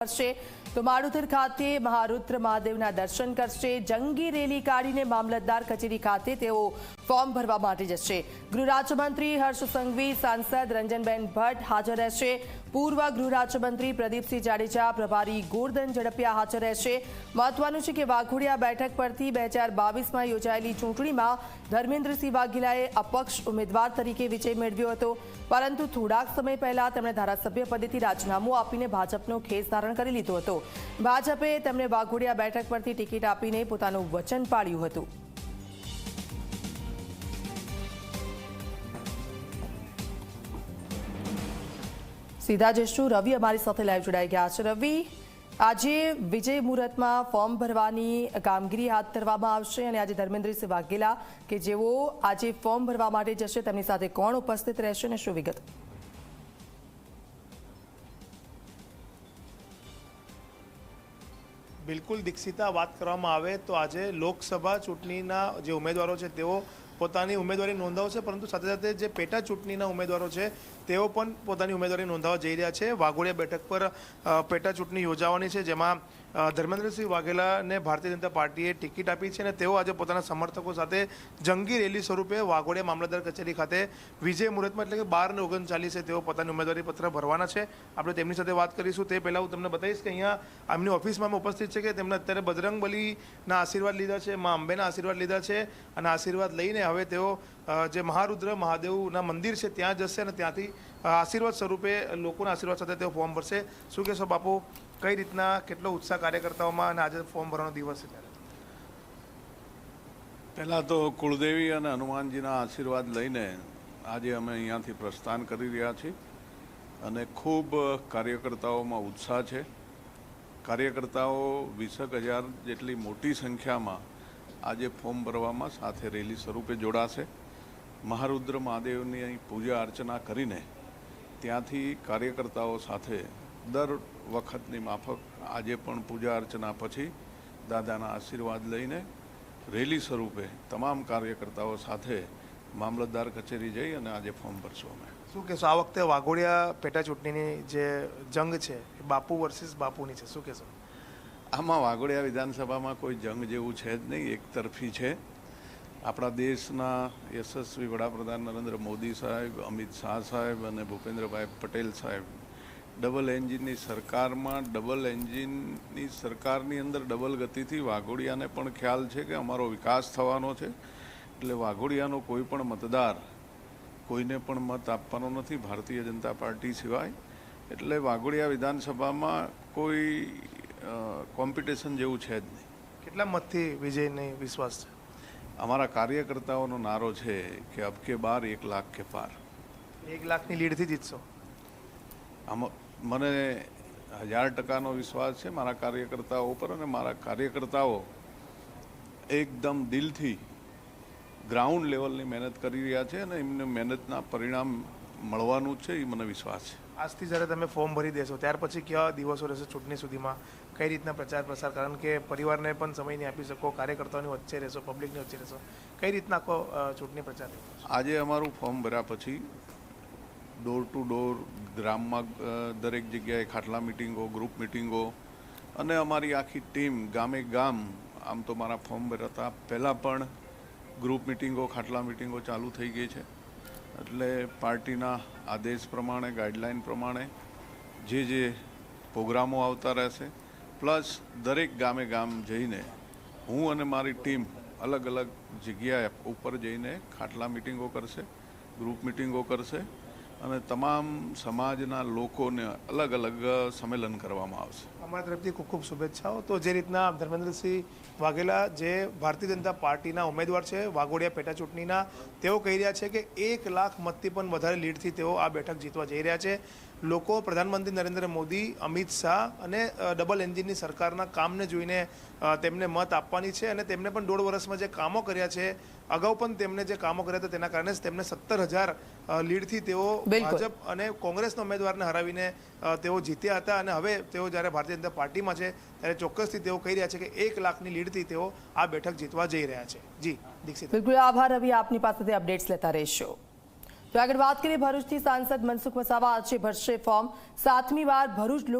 કરશે. તો માળુથર ખાતે મહારુદ્ર મહાદેવના દર્શન કરશે. જંગી રેલી કાઢીને મામલતદાર કચેરી ખાતે તેઓ ફોર્મ ભરવા માટે જશે. ગૃહ રાજ્યમંત્રી હર્ષ સંઘવી, સાંસદ રંજનબેન ભટ્ટ હાજર રહેશે. પૂર્વ ગૃહ રાજ્યમંત્રી પ્રદીપસિંહ જાડેજા, પ્રભારી ગોરધન ઝડપિયા હાજર રહેશે. મહત્વનું છે કે વાઘોડિયા બેઠક પરથી બે હજાર બાવીસમાં યોજાયેલી ચૂંટણીમાં ધર્મેન્દ્રસિંહ વાઘેલાએ અપક્ષ ઉમેદવાર તરીકે વિજય મેળવ્યો હતો. પરંતુ થોડાક સમય પહેલા તેમણે ધારાસભ્ય પદેથી રાજીનામું આપીને ભાજપનો ખેસ ધારણ કરી લીધો હતો. ભાજપે તેમને વાઘોડિયા બેઠક પરથી ટિકિટ આપીને પોતાનું વચન પાળ્યું હતું. સીધા જઈશું રવિ અમારી સાથે લાઈવ જોડાઈ ગયા છે. રવિ, આજે વિજય મુહૂર્તમાં ફોર્મ ભરવાની કામગીરી હાથ ધરવામાં આવશે અને આજે ધર્મેન્દ્રસિંહ વાઘેલા કે જેઓ આજે ફોર્મ ભરવા માટે જશે, તેમની સાથે કોણ ઉપસ્થિત રહેશે અને શું વિગત? બિલકુલ દીક્ષિતા, વાત કરવામાં આવે તો આજે લોકસભા ચૂંટણીના જે ઉમેદવારો છે તેઓ પોતાની ઉમેદવારી નોંધાવશે પરંતુ સાથે સાથે જે પેટા ચૂંટણીના ઉમેદવારો છે, તેઓ પણ પોતાની ઉમેદવારી નોંધાવવા જઈ રહ્યા છે. વાઘોડિયા બેઠક પર પેટા ચૂંટણી યોજાવાની છે, જેમાં ધર્મેન્દ્રસિંહ વાઘેલાને ભારતીય જનતા પાર્ટીએ ટિકિટ આપી છે અને તેઓ આજે પોતાના સમર્થકો સાથે જંગી રેલી સ્વરૂપે વાઘોડિયા મામલતદાર કચેરી ખાતે વિજય મુહૂર્તમાં એટલે કે બાર ને ઓગણચાલીસે તેઓ પોતાની ઉમેદવારી પત્ર ભરવાના છે. આપણે તેમની સાથે વાત કરીશું. તે પહેલાં હું તમને બતાવીશ કે અહીંયા એમની ઓફિસમાં ઉપસ્થિત છે કે તેમણે અત્યારે બજરંગ બલીના આશીર્વાદ લીધા છે, મા અંબેના આશીર્વાદ લીધા છે અને આશીર્વાદ લઈને હવે તેઓ જે મહારુદ્ર મહાદેવના મંદિર છે, ત્યાં જશે અને ત્યાંથી આશીર્વાદ સ્વરૂપે લોકોના આશીર્વાદ સાથે તેઓ ફોર્મ ભરશે. શું કહેશો બાપુ, કઈ રીતના કેટલો ઉત્સાહ કાર્યકર્તાઓમાં અને આજે ફોર્મ ભરવાનો દિવસ છે ત્યારે? પહેલાં તો કુળદેવી અને હનુમાનજીના આશીર્વાદ લઈને આજે અમે અહીંયાથી પ્રસ્થાન કરી રહ્યા છીએ અને ખૂબ કાર્યકર્તાઓમાં ઉત્સાહ છે. કાર્યકર્તાઓ વીસેક હજાર જેટલી મોટી સંખ્યામાં આજે ફોર્મ ભરવામાં સાથે રેલી સ્વરૂપે જોડાશે. મહારુદ્ર મહાદેવની પૂજા અર્ચના કરીને ત્યાંથી કાર્યકર્તાઓ સાથે દર વખતની માફક આજે પણ પૂજા અર્ચના પછી દાદાના આશીર્વાદ લઈને રેલી સ્વરૂપે તમામ કાર્યકર્તાઓ સાથે મામલતદાર કચેરી જઈ અને આજે ફોર્મ ભરશું અમે. શું કહેશો? આ વખતે વાઘોડિયા પેટા ચૂંટણીની જે જંગ છે એ બાપુ વર્સિસ બાપુની છે. શું કહેશો? આમાં વાઘોડિયા વિધાનસભામાં કોઈ જંગ જેવું છે જ નહીં. એકતરફી છે. આપણા દેશના યશસ્વી વડાપ્રધાન નરેન્દ્ર મોદી સાહેબ, અમિત શાહ સાહેબ અને ભૂપેન્દ્રભાઈ પટેલ સાહેબ, ડબલ એન્જિનની સરકારમાં, ડબલ એન્જિનની સરકારની અંદર ડબલ ગતિથી વાઘોડિયાને પણ ખ્યાલ છે કે અમારો વિકાસ થવાનો છે. એટલે વાઘોડિયાનો કોઈ પણ મતદાર કોઈને પણ મત આપવાનો નથી. ભારતીય જનતા પાર્ટી સિવાય. એટલે વાઘોડિયા વિધાનસભામાં કોઈ કોમ્પિટિશન જેવું છે જ નહીં. કેટલા મતથી વિજયને વિશ્વાસ છે? અમારા કાર્યકર્તાઓનો નારો છે કે અબ કે બાર એક લાખ કે પાર. એક લાખની લીડથી જીતશો. આમાં મને હજાર ટકાનો વિશ્વાસ છે મારા કાર્યકર્તાઓ ઉપર અને મારા કાર્યકર્તાઓ એકદમ દિલથી ગ્રાઉન્ડ લેવલની મહેનત કરી રહ્યા છે અને એમને મહેનતના પરિણામ મળવાનું છે એ મને વિશ્વાસ છે. આજથી જ્યારે તમે ફોર્મ ભરી દેશો ત્યાર પછી કેવા દિવસો રહેશે ચૂંટણી સુધીમાં? કઈ રીતના પ્રચાર પ્રસાર? કારણ કે પરિવારને પણ સમય નહીં આપી શકો, કાર્યકર્તાઓની વચ્ચે રહેશો, પબ્લિકની વચ્ચે રહેશો. કઈ રીતના આખો ચૂંટણી પ્રચાર આજે અમારું ફોર્મ ભર્યા પછી ડોર ટુ ડોર ગ્રામમાં દરેક જગ્યાએ ખાટલા મિટિંગો, ગ્રુપ મિટિંગો અને અમારી આખી ટીમ ગામે ગામ, આમ તો મારા ફોર્મ ભરતા પહેલાં પણ ગ્રુપ મિટિંગો, ખાટલા મિટિંગો ચાલુ થઈ ગઈ છે. એટલે પાર્ટીના આદેશ પ્રમાણે, ગાઈડલાઈન પ્રમાણે જે જે પ્રોગ્રામો આવતા રહેશે પ્લસ દરેક ગામે ગામ જઈને હું અને મારી ટીમ અલગ અલગ જગ્યાએ ઉપર જઈને ખાટલા મિટિંગો કરશે, ગ્રુપ મિટિંગો કરશે અને તમામ સમાજના લોકોને અલગ અલગ સંમેલન કરવામાં આવશે. અમારા તરફથી ખૂબ ખૂબ શુભેચ્છાઓ. તો જે રીતના ધર્મેન્દ્રસિંહ વાઘેલા જે ભારતીય જનતા પાર્ટીના ઉમેદવાર છે, વાઘોડિયા પેટા ચૂંટણીના, તેઓ કહી રહ્યા છે કે એક લાખ મતથી પણ વધારે લીડથી તેઓ આ બેઠક જીતવા જઈ રહ્યા છે. લોકો પ્રધાનમંત્રી નરેન્દ્ર મોદી અમિત શાહ અને ડબલ એન્જિનની સરકારના કામને જોઈને તેમને મત આપવાની છે અને તેમને પણ દોઢ વર્ષમાં જે કામો કર્યા છે અગાઉ પણ તેમને જે કામો કર્યા હતા તેના કારણે તેમને સત્તર હજાર લીડથી તેઓ. ભાજપ અને કોંગ્રેસના ઉમેદવારને હરાવીને તેઓ જીત્યા હતા અને હવે તેઓ જ્યારે ભારતીય જનતા પાર્ટીમાં છે ત્યારે ચોક્કસથી તેઓ કહી રહ્યા છે કે એક લાખની લીડથી તેઓ આ બેઠક જીતવા જઈ રહ્યા છે. જી દીક્ષિત. બિલકુલ આભાર રવિ આપની પાસેથી અપડેટ્સ લેતા રહેશો. તો આગળ વાત કરીએ ભરૂચથી સાંસદ મનસુખ વસાવા આજે ભરશે ફોર્મ સાતમી વાર ભરૂચ લોક